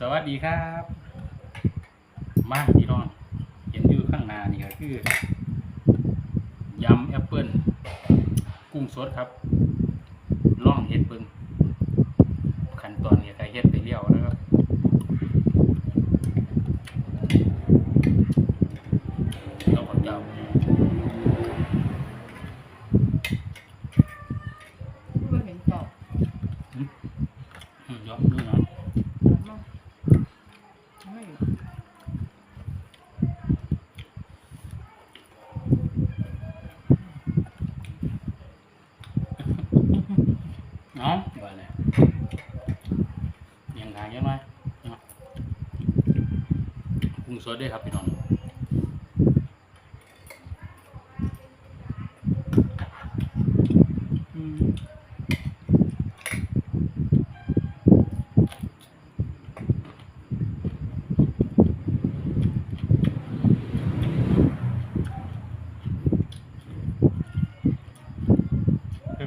สวัสดีครับ มาพี่น้อง เห็นอยู่ข้างหน้านี่ก็คือยำแอปเปิลกุ้งสดครับล่องเห็ดเบิ่งขั้นตอนนี้ใครเฮ็ดไปเลี้ยวนะครับเราขอเจ้า ไม่เห็นจอบ อืมยอมด้วยนะ มั้งไม่ เนาะว่าเลยยังไงยังไงเนาะกุ้ งสดด้วยครับพี่น้อง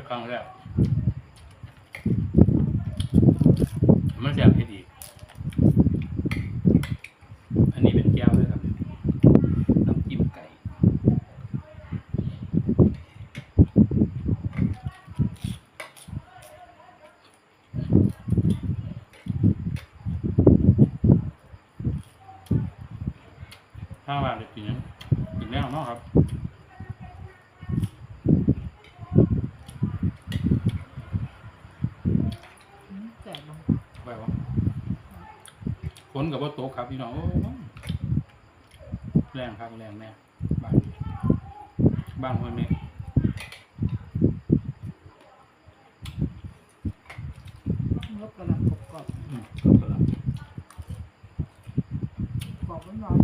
ครั้งแรกมันแซ่บเผ็ดอีกอันนี้เป็นแก้วเลยครับน้ำจิ้มไก่ ข้าวหวานเลยกินยังกินแล้วเนาะครับ อืมแสบลง ไปวะ ฝนกับว่าตกครับพี่น้องโอ้แรงครับแรงแน่บ้านบ้านห้วยเมฆลบกระลังกรอบกรอบอืมก็ละกรอบร้อน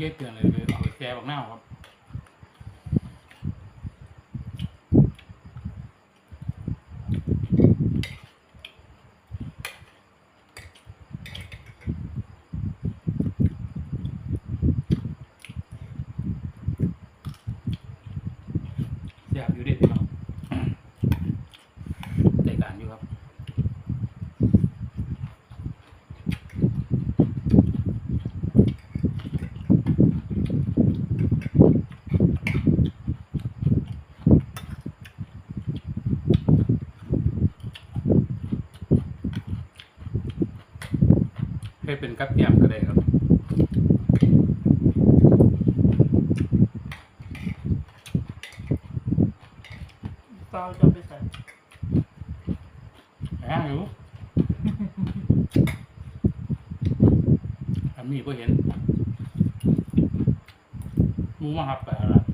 เยอะเกินเลยเลยเอาไปแช่บักหน้าครับแซ่บอยู่เด็ดพี่น้อง กับแกมก็ได้ครับตาจะไปใส่แหมอยู่ อันนี้ก็เห็นมูมาหับไปแล้ว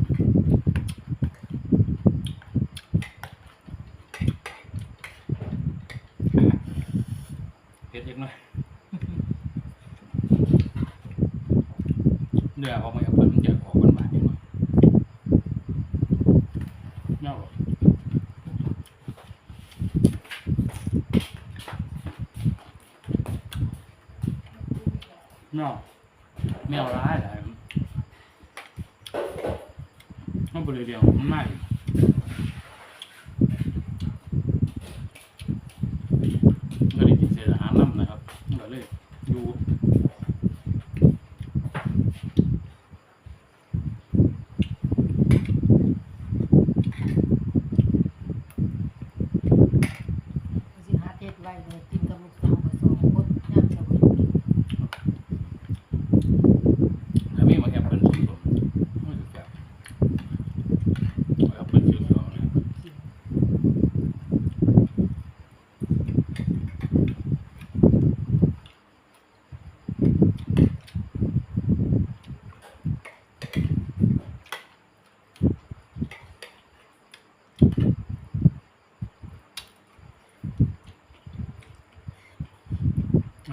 เห็ดยังไง ดี๋ยวพอมาเปิลมันจะออกหวานๆนิดหน่อยเน่าหรอเน่าแมวร้ายหลยมันบริเดียวมันมาก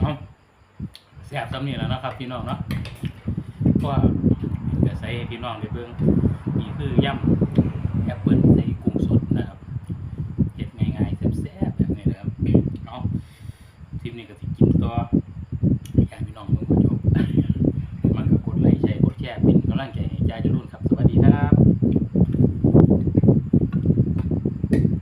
เอาแซ่บซ้ำนี่แหละนะครับพี่น้องเนาะก็จะใส่พี่น้องในเบื้องนี่คือย่ำแอปเปิ้ลใส่กุ้งสดนะครับเห็ดง่ายๆแซ่บๆแบบนี้นะครับเนาะทีมนี้ก็ติกินต่ออยากพี่น้องเบิ่งก็จบมันก็กดไลค์ใช้กดแชร์เป็นกำลังใจให้ใจจะรุ่น